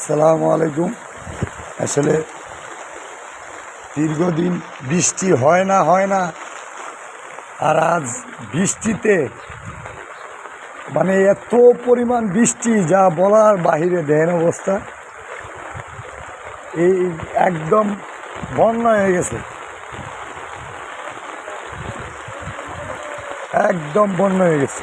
আসসালামু আলাইকুম। আসলে দীর্ঘদিন বৃষ্টি হয় না হয় না, আর আজ বৃষ্টিতে মানে এত পরিমাণ বৃষ্টি যা বলার বাহিরে দেন অবস্থা, এই একদম বন্যা হয়ে গেছে। একদম বন্যা হয়ে গেছে।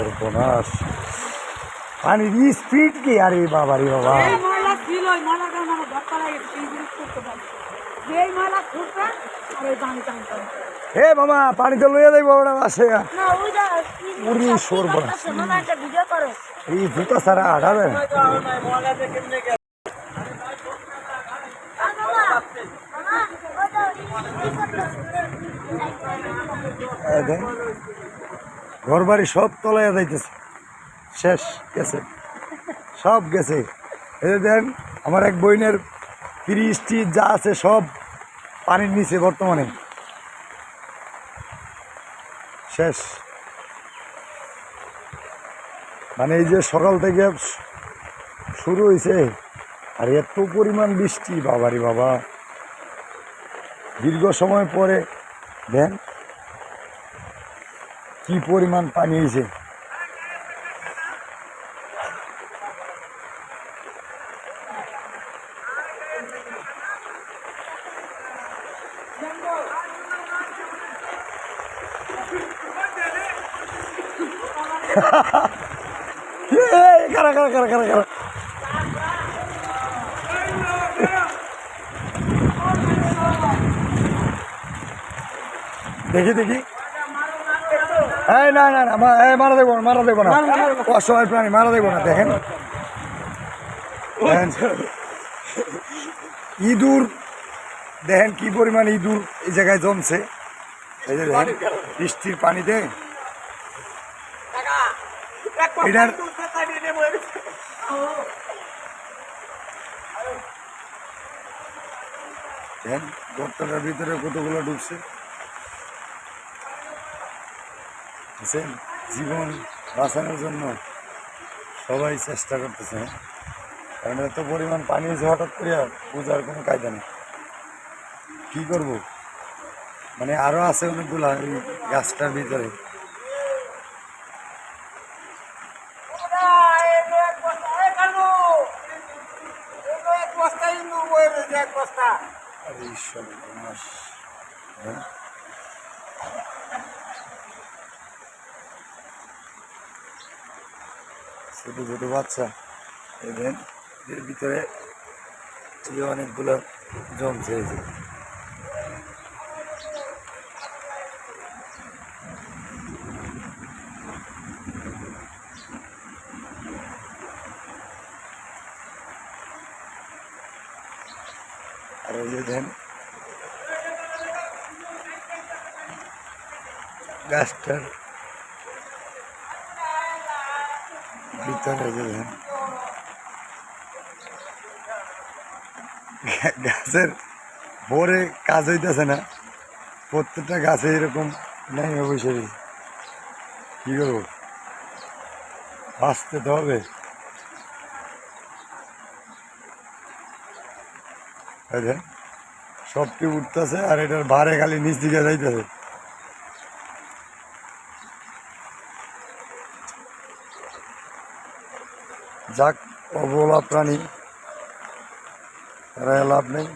সর্বনাশ। পানির স্পিড কি? আরে বাবা রে বাবা। পারি। হে মামা পানি তো লইয়া যাইব ওরা আসে না ওই যা উরি সর্বনাশ। এই জুতা ছাড়া হাঁটাবে না। আর মামা, মামা, ওই তো ই করতেছে। এই দেন ঘর বাড়ি সব তলাইয়া যাইতেছে। শেষ, গেছে। সব গেছে। এই দেন আমার এক বইনের ফ্রিজটি যা আছে সব পানির নিচে বর্তমানে। শেষ। মানে এই যে সকাল থেকে শুরু হয়েছে আর এত পরিমাণ বৃষ্টি, বাবারি বাবা। দীর্ঘ সময় পরে, দেন কি পরিমাণ পানি হয়েছে? কারা কারা দেখি দেখি। এই না না না এই মারা দেবো না মারা দেবো না। অসহায় প্রাণী মারা দেবো না দেখেন। দেখেন। ইঁদুর দেখেন কি পরিমাণ ইঁদুর এই জায়গায় জমছে। এই যে দেখেন বৃষ্টির পানিতে। এটার দেখেন গর্তটার ভিতরে কতগুলো ডুবছে। বুঝছেন জীবন বাঁচানোর জন্য সবাই চেষ্টা করতেছে কারণ এত পরিমাণ পানি হয়েছে হঠাৎ করে বোঝার কোনো কায়দা নেই। কী করব? মানে আরও আছে অনেকগুলা এই গাছটার ভিতরে। ঈশ্বর সর্বনাশ। হ্যাঁ? ছোট ছোট বাচ্চা। এদের এর ভিতরে অনেকগুলো জমছে যে। আর গাছটার ভিতরে গা- গাছের ভোরে কাজ হইতেছে না প্রত্যেকটা গাছে এরকম বসে রয়েছে। কি করব বাঁচতে তো হবে সবটি উঠতেছে আর এটার ভারে খালি নিচ দিকে যাইতেছে যাক অবলা প্রাণী তারা লাভ নেই।